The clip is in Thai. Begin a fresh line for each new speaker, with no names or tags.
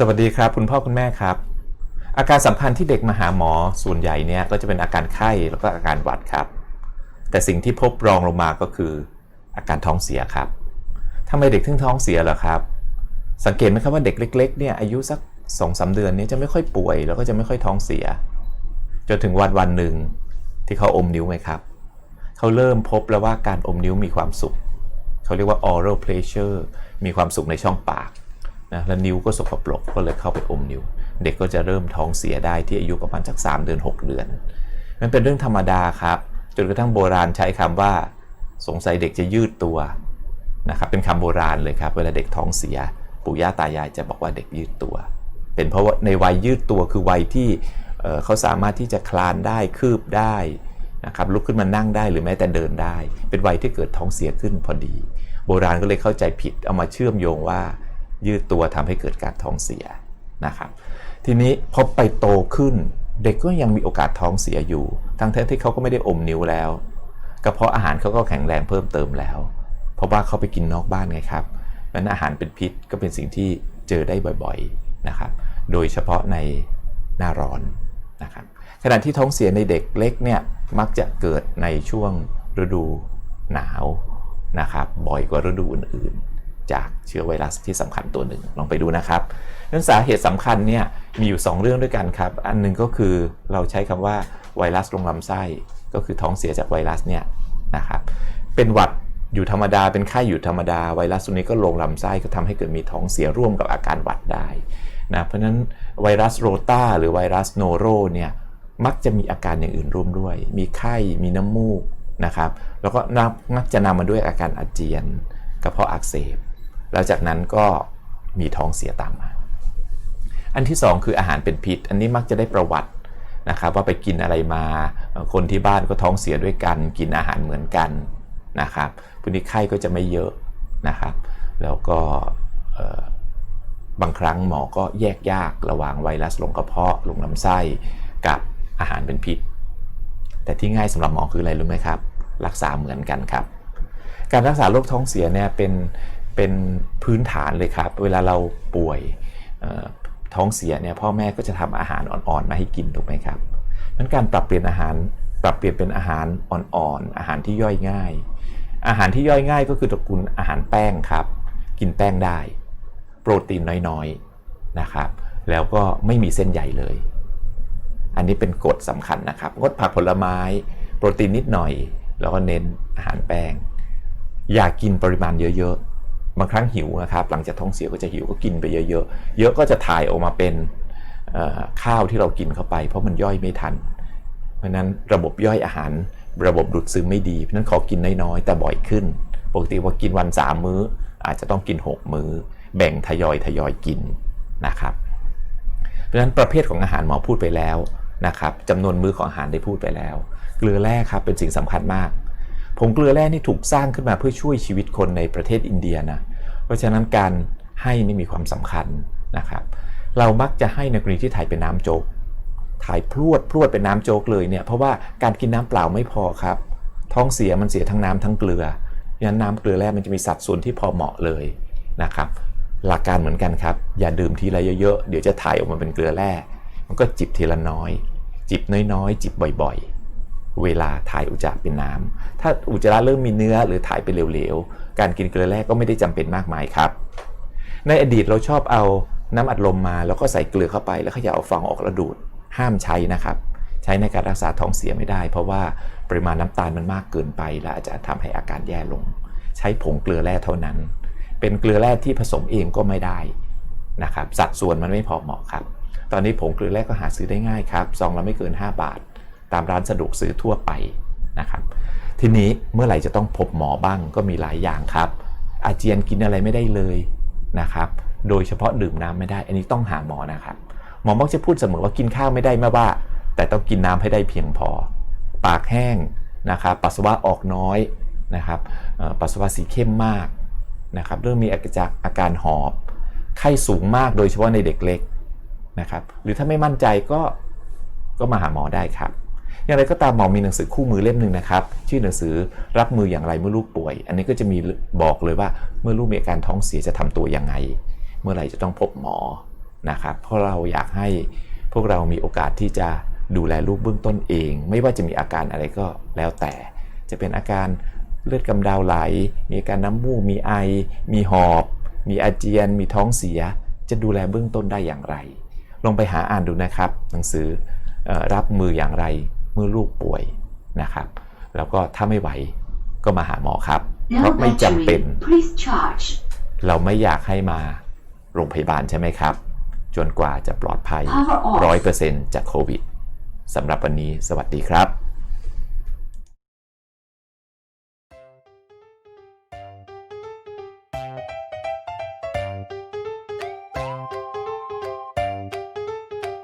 สวัสดีครับคุณพ่อคุณแม่ครับ อาการสำคัญที่เด็กมาหาหมอส่วนใหญ่เนี่ยก็จะเป็นอาการไข้แล้วก็อาการหวัดครับ แต่สิ่งที่พบรองลงมาก็คือ อาการท้องเสียครับ ทำไมเด็กถึงท้องเสียเหรอครับ สังเกตไหมครับว่าเด็กเล็กๆเนี่ยอายุสัก2องสาเดือนเนี้จะไม่ค่อยป่วย แล้วก็จะไม่ค่อยท้องเสีย จนถึงวันวันหนึ่งที่เขาอมนิ้วไหมครับเขาเริ่มพบแล้วว่าการอมนิ้วมีความสุข เขาเรียกว่า oral pleasure มีความสุขในช่องปากนะแล้วนิ้วก็สกปรกก็เลยเข้าไปอมนิ้ว เด็กก็จะเริ่มท้องเสียได้ที่อายุประมาณจาก3 เดือน 6 เดือน มันเป็นเรื่องธรรมดาครับ จนกระทั่งโบราณใช้คำว่า สงสัยเด็กจะยืดตัว นะครับเป็นคำโบราณเลยครับเวลาเด็กท้องเสีย ปู่ย่าตายายจะบอกว่าเด็กยืดตัว เป็นเพราะว่าในวัยยืดตัวคือวัยที่เขาสามารถที่จะคลานได้คืบได้นะครับลุกขึ้นมานั่งได้หรือแม้แต่เดินได้ เป็นวัยที่เกิดท้องเสียขึ้นพอดี โบราณก็เลยเข้าใจผิดเอามาเชื่อมโยงว่ายืดตัวทำให้เกิดการท้องเสียนะครับทีนี้พอไปโตขึ้นเด็กก็ยังมีโอกาสท้องเสียอยู่ ทั้งที่เขาก็ไม่ได้อมนิ้วแล้ว กระเพาะอาหารเขาก็แข็งแรงเพิ่มเติมแล้ว เพราะว่าเขาไปกินนอกบ้านไงครับนั้นอาหารเป็นพิษก็เป็นสิ่งที่เจอได้บ่อยๆนะครับ โดยเฉพาะในหน้าร้อนนะครับ ขณะที่ท้องเสียในเด็กเล็กเนี่ยมักจะเกิดในช่วงฤดูหนาวนะครับ บ่อยกว่าฤดูอื่นๆ จากเชื้อไวรัสที่สำคัญตัวหนึ่งลองไปดูนะครับนั้นสาเหตุสำคัญเนี่ยมีอยู่ 2 เรื่องด้วยกันครับ อันหนึงก็คือเราใช้คำว่าไวรัสลงลำไส้ก็คือท้องเสียจากไวรัสเนี่ยนะครับ เป็นหวัด อยู่ธรรมดาเป็นไข้อยู่ธรรมดาไวรัสตัวนี้ก็ลงลำไส้ก็ทำให้เกิดมีท้องเสียร่วมกับอาการหวัดได้นะเพราะฉะนั้นไวรัสโรตาหรือไวรัสโนโรเนี่ยมักจะมีอาการอย่างอื่นร่วมด้วย มีไข้มีน้ำมูกนะครับแล้วก็นับมักจะนำมาด้วยอาการอาเจียนกระเพาะอักเสบ แล้วจากนั้นก็มีท้องเสียตามมา อันที่ 2 คืออาหารเป็นพิษ อันนี้มักจะได้ประวัตินะครับว่าไปกินอะไรมาคนที่บ้านก็ท้องเสียด้วยกัน กินอาหารเหมือนกัน นะครับพวกนี้ไข้ก็จะไม่เยอะนะครับ แล้วก็บางครั้งหมอก็แยกยากระหว่างไวรัสลงกระเพาะลงลำไส้กับอาหารเป็นพิษ แต่ที่ง่ายสำหรับหมอคืออะไรรู้ไหมครับ รักษาเหมือนกันครับ การรักษาโรคท้องเสียเนี่ยเป็นเป็นพื้นฐานเลยครับ เวลาเราป่วยท้องเสียเนี่ยพ่อแม่ก็จะทำอาหารอ่อนๆมาให้กินถูกไหมครับนั้นการปรับเปลี่ยนอาหาร ปรับเปลี่ยนเป็นอาหารอ่อนๆอาหารที่ย่อยง่าย อาหารที่ย่อยง่ายก็คือตระกูลอาหารแป้งครับ กินแป้งได้ โปรตีนน้อยๆนะครับ แล้วก็ไม่มีเส้นใยเลย อันนี้เป็นกฎสำคัญนะครับงดผักผลไม้ โปรตีนนิดหน่อย แล้วก็เน้นอาหารแป้ง อย่ากกินปริมาณเยอะๆบางครั้งหิวนะครับ หลังจากท้องเสียก็จะหิวก็กินไปเยอะๆเยอะก็จะถ่ายออกมาเป็นข้าวที่เรากินเข้าไป เพราะมันย่อยไม่ทัน เพราะนั้นระบบย่อยอาหาร ระบบดูดซึมไม่ดี เพราะนั้นขอกินน้อยๆแต่บ่อยขึ้น ปกติว่ากินวัน 3 มื้อ อาจจะต้องกิน 6 มื้อ แบ่งทยอยทยอยกินนะครับ เพราะนั้นประเภทของอาหารหมอพูดไปแล้วนะครับจำนวนมื้อของอาหารได้พูดไปแล้ว เกลือแร่ครับเป็นสิ่งสำคัญมากผงเกลือแร่นี่ถูกสร้างขึ้นมาเพื่อช่วยชีวิตคนในประเทศอินเดียนะเพราะฉะนั้นการให้นี่มีความสำคัญนะครับ เรามักจะให้ในกรณีที่ถ่ายเป็นน้ำโจ๊ก ถ่ายพรวดพรวดเป็นน้ำโจ๊กเลยเนี่ยเพราะว่าการกินน้ำเปล่าไม่พอครับ ท้องเสียมันเสียทั้งน้ำทั้งเกลือดังนั้นน้ำเกลือแร่มันจะมีสัดส่วนที่พอเหมาะเลยนะครับหลักการเหมือนกันครับ อย่าดื่มทีละเยอะๆ เดี๋ยวจะถ่ายออกมาเป็นเกลือแร่ มันก็จิบทีละน้อย จิบน้อยๆ จิบบ่อยๆ เวลาถ่ายอุจจาระเป็นน้ำถ้าอุจจาระเริ่มมีเนื้อหรือถ่ายเป็นเหลวๆ การกินเกลือแร่ก็ไม่ได้จำเป็นมากมายครับ ในอดีตเราชอบเอาน้ำอัดลมมา แล้วก็ใส่เกลือเข้าไปแล้วขย่าเอาฟองออกแล้วดูด ห้ามใช้นะครับ ใช้ในการรักษาท้องเสียไม่ได้ เพราะว่าปริมาณน้ำตาลมันมากเกินไป และอาจจะทำให้อาการแย่ลง ใช้ผงเกลือแร่เท่านั้น เป็นเกลือแร่ที่ผสมเองก็ไม่ได้นะครับ สัดส่วนมันไม่พอเหมาะครับ ตอนนี้ผงเกลือแร่ก็หาซื้อได้ง่ายครับซองละไม่เกิน 5 บาท ตามร้านสะดวกซื้อทั่วไปนะครับ ทีนี้เมื่อไหร่จะต้องพบหมอบ้างก็มีหลายอย่างครับ อาเจียนกินอะไรไม่ได้เลยนะครับ โดยเฉพาะดื่มน้ำไม่ได้ อันนี้ต้องหาหมอนะครับ หมอมักจะพูดเสมอว่ากินข้าวไม่ได้ไม่ว่า แต่ต้องกินน้ำให้ได้เพียงพอ ปากแห้งนะครับปัสสาวะออกน้อยนะครับปัสสาวะสีเข้มมากนะครับเริ่มมีอาการอาการหอบ ไข้สูงมากโดยเฉพาะในเด็กเล็กนะครับหรือถ้าไม่มั่นใจก็ก็มาหาหมอได้ครับ อย่างไรก็ตามหมอมีหนังสือคู่มือเล่มหนึ่งนะครับ ชื่อหนังสือรับมืออย่างไรเมื่อลูกป่วย อันนี้ก็จะมีบอกเลยว่าเมื่อลูกมีอาการท้องเสียจะทำตัวยังไง เมื่อไหร่จะต้องพบหมอ นะครับเพราะเราอยากให้พวกเรามีโอกาสที่จะดูแลลูกเบื้องต้นเอง ไม่ว่าจะมีอาการอะไรก็แล้วแต่ จะเป็นอาการเลือดกำเดาไหล มีอาการน้ำมูกมีไอ มีหอบ มีอาเจียน มีท้องเสีย จะดูแลเบื้องต้นได้อย่างไร ลองไปหาอ่านดูนะครับ หนังสือเออรับมืออย่างไรเมื่อลูกป่วยนะครับ แล้วก็ถ้าไม่ไหวก็มาหาหมอครับ เพ
No
ราะไม่จำเป็น
battery. Please charge.
เราไม่อยากให้มาโรงพยาบาลใช่ไหมครับ จนกว่าจะปลอดภัย
Power off.
ร้อยเปอร์เซ็นต์จากโควิดสำหรับวันนี้สวัสดีครับ